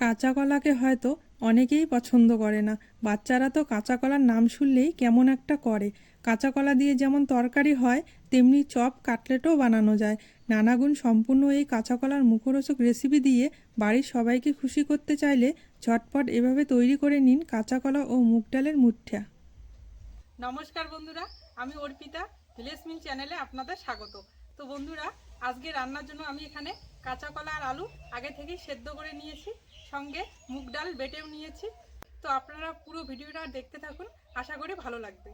কাঁচা কলাকে হয়তো অনেকেই পছন্দ করে না। বাচ্চারা তো কাঁচা কলার নাম শুনলেই কেমন একটা করে। কাঁচা কলা দিয়ে যেমন তরকারি হয়, তেমনি চপ, কাটলেটও বানানো যায়। নানাগুণ সম্পূর্ণ এই কাঁচা কলার মুখরোচক রেসিপি দিয়ে বাড়ির সবাইকে খুশি করতে চাইলে ঝটপট এভাবে তৈরি করে নিন কাঁচা কলা ও মুগ ডালের মুঠা নমস্কার বন্ধুরা, আমি অর্পিতা ভিলেসমিন চ্যানেলে আপনাদের স্বাগত। তো বন্ধুরা, আজকে রান্নার জন্য আমি এখানে কাঁচা কলা আর আলু আগে থেকেই সেদ্ধ করে নিয়েছি। সঙ্গে মুগ ডাল বেটেও নিয়েছি। তো আপনারা পুরো ভিডিওটা দেখতে থাকুন, আশা করি ভালো লাগবে।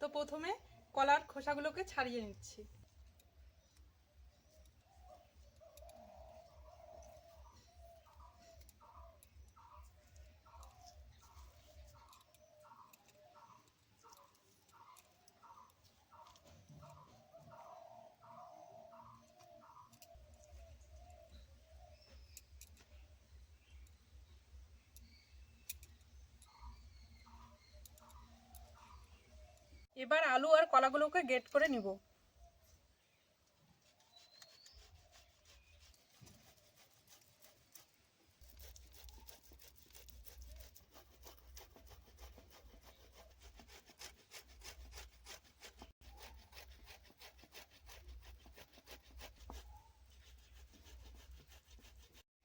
তো প্রথমে কলার খোসাগুলোকে ছাড়িয়ে নিচ্ছি। এবার আলু আর কলাগুলোকে গেট করে নিব।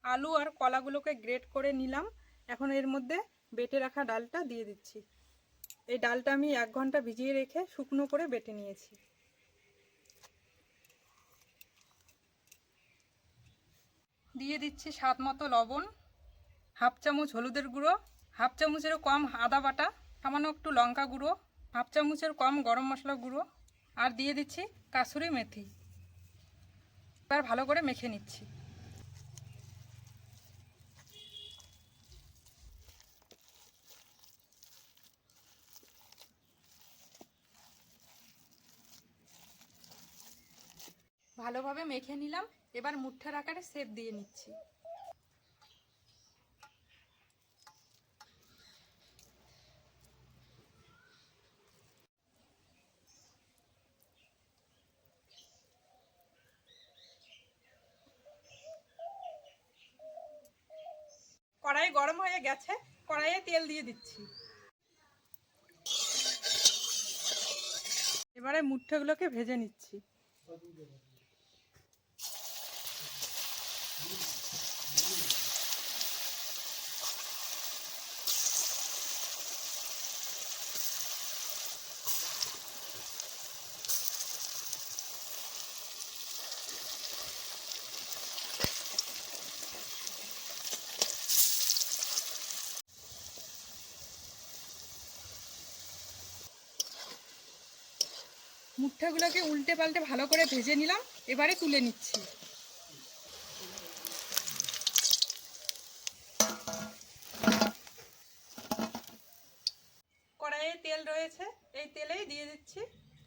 আলু আর কলাগুলোকে গ্রেট করে নিলাম। এখন এর মধ্যে বেটে রাখা ডালটা দিয়ে দিচ্ছি। এই ডালটা আমি এক ঘণ্টা ভিজিয়ে রেখে শুকনো করে বেটে নিয়েছি। দিয়ে দিচ্ছি স্বাদ মতো লবণ, হাফ চামচ হলুদের গুঁড়ো, হাফ চামচেরও কম আদা বাটা, সামান্য একটু লঙ্কা গুঁড়ো, হাফ চামচের কম গরম মশলা গুঁড়ো আর দিয়ে দিচ্ছি কাসুরি মেথি। এবার ভালো করে মেখে নিচ্ছি। ভালোভাবে মেখে নিলাম। এবার মুঠার আকারে সেপ দিয়ে নিচ্ছি। কড়াই গরম হয়ে গেছে, কড়াইয়ে তেল দিয়ে দিচ্ছি। এবারে মুঠোগুলোকে ভেজে নিচ্ছি। মুঠাগুলোকে উল্টে পাল্টে ভালো করে ভেজে নিলাম, এবারে তুলে নিচ্ছি। কড়াইয়ে তেল রয়েছে, এই তেলেই দিয়ে দিচ্ছি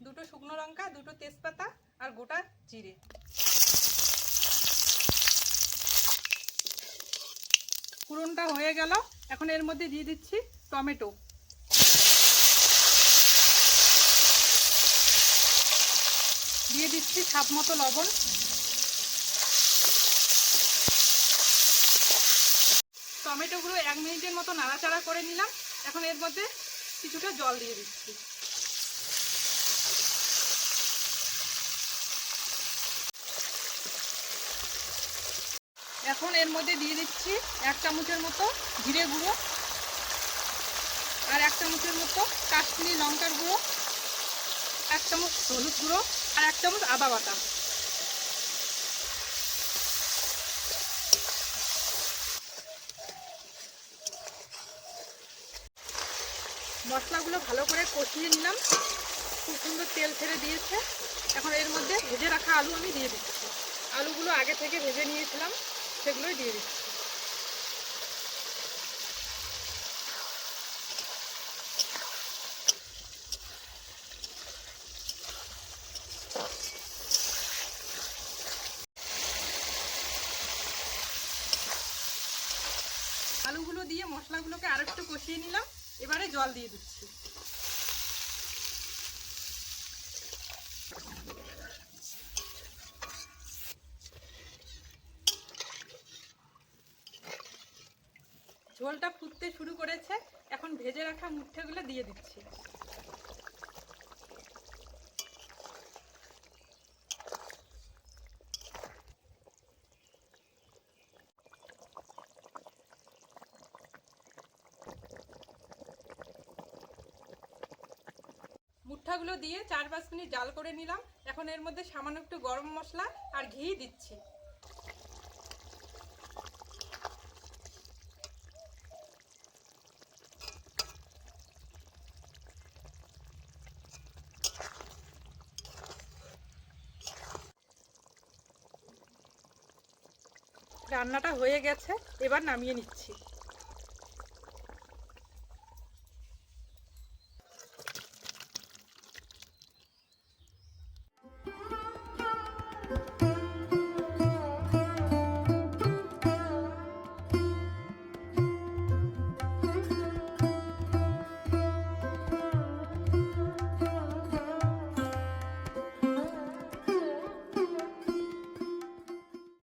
দুটো শুকনো লঙ্কা, দুটো তেজপাতা আর গোটা জিরে। ফোড়নটা হয়ে গেল, এখন এর মধ্যে দিয়ে দিচ্ছি টমেটো। দিয়ে দিচ্ছি ছাপ মতো লবণ। টমেটোগুলো এক মিনিটের মতো নাড়াচাড়া করে নিলাম। এখন এর মধ্যে কিছুটা জল দিয়ে দিচ্ছি। এখন এর মধ্যে দিয়ে দিচ্ছি এক চামচের মতো জিরে গুঁড়ো আর এক চামচের মতো কাশ্মীরি লঙ্কার গুঁড়ো, এক চামচ হলুদ গুঁড়ো। আর এক চামচ আদা বাটা। মশলাগুলো ভালো করে কষিয়ে নিলাম। খুব সুন্দর তেল ছেড়ে দিয়েছে। এখন এর মধ্যে ভেজে রাখা আলু আমি দিয়ে দিচ্ছি। আলুগুলো আগে থেকে ভেজে নিয়েছিলাম, সেগুলোই দিয়ে দিচ্ছি। আলুগুলো দিয়ে মশলাগুলোকে আর একটু কষিয়ে নিলাম। এবারে জল দিয়ে দিচ্ছি। ঝোলটা ফুটতে শুরু করেছে। এখন ভেজে রাখা মুঠেগুলো দিয়ে দিচ্ছি। মুঠাগুলো দিয়ে চার পাঁচ মিনিট জাল করে নিলাম। এখন এর মধ্যে সামান্য একটু গরম মশলা আর ঘি দিচ্ছি। রান্নাটা হয়ে গেছে, এবার নামিয়ে নিচ্ছি।